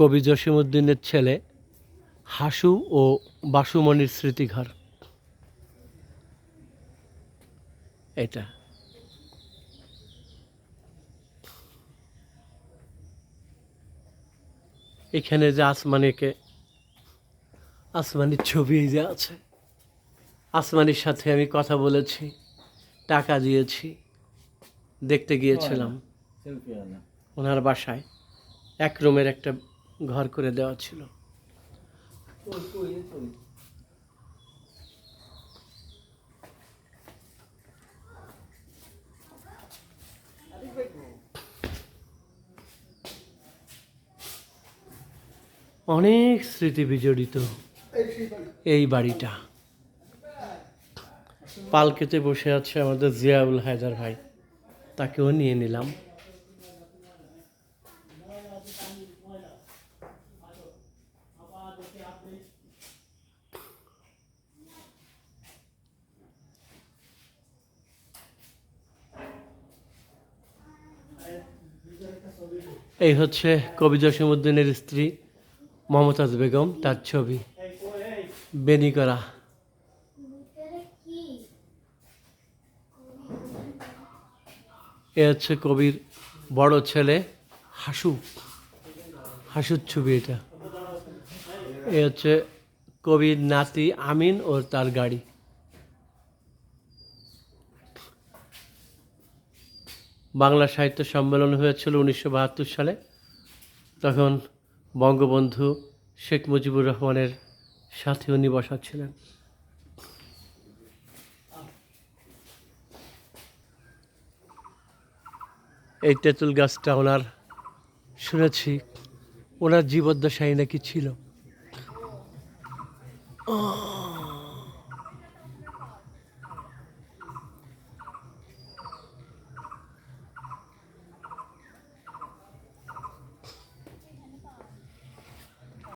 কবি জসিমউদ্দিনের ছেলে হাসু ও বাসুমণির স্মৃতিঘর। এটা। এখানে যে আসমানিকে আসমানির ছবি এই যে আছে আসমানির সাথে আমি কথা বলেছি টাকা দিয়েছি দেখতে গিয়েছিলাম। ওনার বাসায় এক রুমের একটা ঘর করে দেওয়া ছিল। অনেক স্মৃতি বিজড়িত এই বাড়িটা। পালকেতে বসে আছে আমাদের জিয়াউল হায়দার ভাই। তাকেও নিয়ে নিলাম। এই হচ্ছে কবি জসিমুদ্দিনের স্ত্রী মমতাজ বেগম, তার ছবি বেনি করা এ হচ্ছে কবির বড় ছেলে হাসু, হাসুর ছবি এটা। এ হচ্ছে কবির নাতি আমিন ও তার গাড়ি। বাংলা সাহিত্য সম্মেলন হয়েছিল উনিশশো বাহাত্তর সালে তখন বঙ্গবন্ধু শেখ মুজিবুর রহমানের সাথে উনি বসা ছিলেন এই তেঁতুল গাছটা ওনার, শুনেছি ওনার জীবদ্দশাই নাকি ছিল!